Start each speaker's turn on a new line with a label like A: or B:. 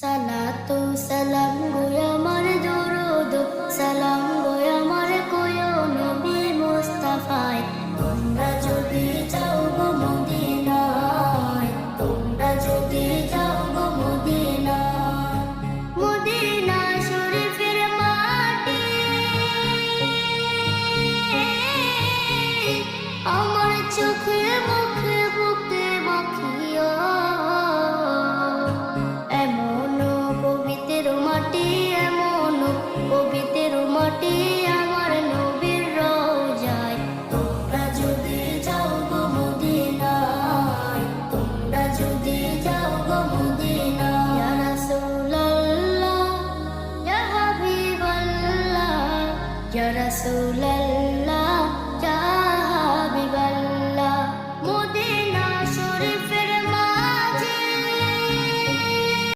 A: সালাতু সালাম Ya Rasulallah